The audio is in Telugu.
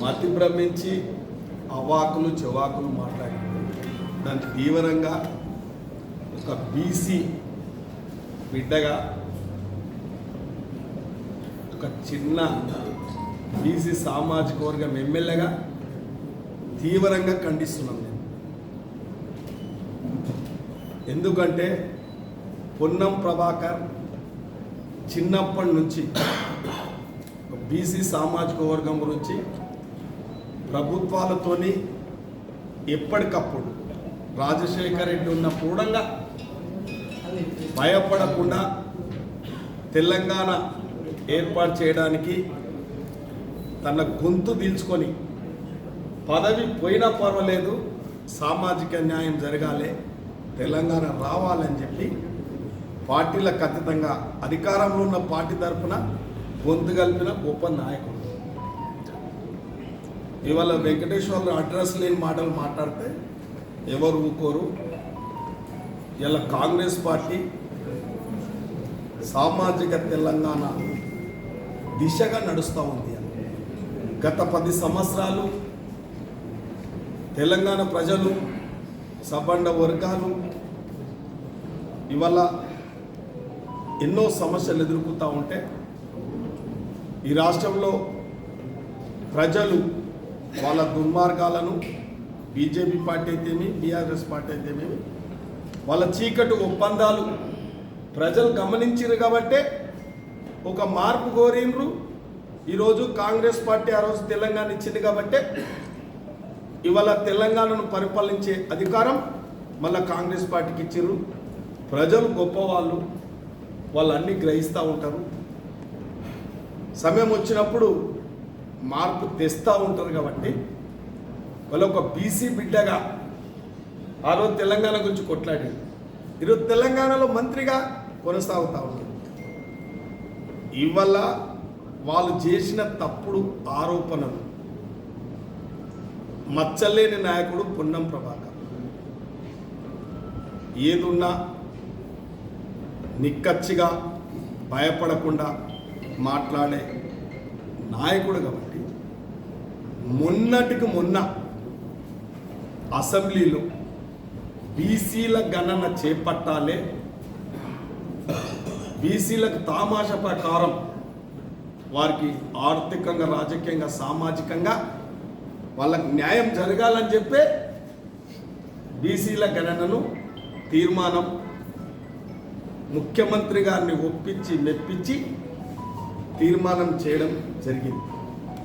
మతి భ్రమించి అవాకులు చెవాకులు మాట్లాడి దాన్ని తీవ్రంగా ఒక బీసీ బిడ్డగా ఒక చిన్న బీసీ సామాజిక వర్గం ఎమ్మెల్యేగా తీవ్రంగా ఖండిస్తున్నాం నేను. ఎందుకంటే పొన్నం ప్రభాకర్ చిన్నప్పటి నుంచి బీసీ సామాజిక వర్గం గురించి ప్రభుత్వాలతోని ఎప్పటికప్పుడు రాజశేఖర రెడ్డి ఉన్న పూడంగా భయపడకుండా తెలంగాణ ఏర్పాటు చేయడానికి తన గొంతు దీల్చుకొని పదవి పోయినా పర్వాలేదు సామాజిక న్యాయం జరగాలి తెలంగాణ రావాలని చెప్పి పార్టీలకు ఖచ్చితంగా అధికారంలో ఉన్న పార్టీ తరఫున గొంతు కలిపిన గొప్ప నాయకుడు. ఇవాళ వెంకటేశ్వర్లు అడ్రస్ లేని మాటలు మాట్లాడితే ఎవరు ఊకోరు? ఇలా కాంగ్రెస్ పార్టీ సామాజిక తెలంగాణ దిశగా నడుస్తూ ఉంది గత పది సంవత్సరాలు తెలంగాణ ప్రజలు సబండ వర్గాలు ఇవాళ ఎన్నో సమస్యలు ఎదుర్కొంటూ ఉంటే ఈ రాష్ట్రంలో ప్రజలు వాళ్ళ దుర్మార్గాలను బీజేపీ పార్టీ అయితేమి బీఆర్ఎస్ పార్టీ అయితేమేమి వాళ్ళ చీకటి ఒప్పందాలు ప్రజలు గమనించారు కాబట్టే ఒక మార్పు కోరిండ్రు ఈరోజు కాంగ్రెస్ పార్టీ ఆ రోజు తెలంగాణ ఇచ్చింది కాబట్టే ఇవాళ తెలంగాణను పరిపాలించే అధికారం మళ్ళా కాంగ్రెస్ పార్టీకి ఇచ్చారు ప్రజలు గొప్పవాళ్ళు వాళ్ళు అన్నీ గ్రహిస్తూ ఉంటారు. సమయం వచ్చినప్పుడు మార్పు తెస్తూ ఉంటారు కాబట్టి వాళ్ళు ఒక బీసీ బిడ్డగా ఆ రోజు తెలంగాణ గురించి కొట్లాడి ఈరోజు తెలంగాణలో మంత్రిగా కొనసాగుతూ ఉంటుంది ఇవల్ల వాళ్ళు చేసిన తప్పుడు ఆరోపణలు మచ్చలేని నాయకుడు పున్నం ప్రభాకర్. ఏదున్నా నిక్కచ్చిగా భయపడకుండా మాట్లాడే నాయకుడు కాబట్టి మొన్నటికి మొన్న అసెంబ్లీలో బీసీల గణన చేపట్టాలే. బీసీలకు తామాష ప్రకారం వారికి ఆర్థికంగా రాజకీయంగా సామాజికంగా వాళ్ళకి న్యాయం జరగాలని చెప్పే బీసీల గణనను తీర్మానం ముఖ్యమంత్రి గారిని ఒప్పించి మెప్పించి తీర్మానం చేయడం జరిగింది.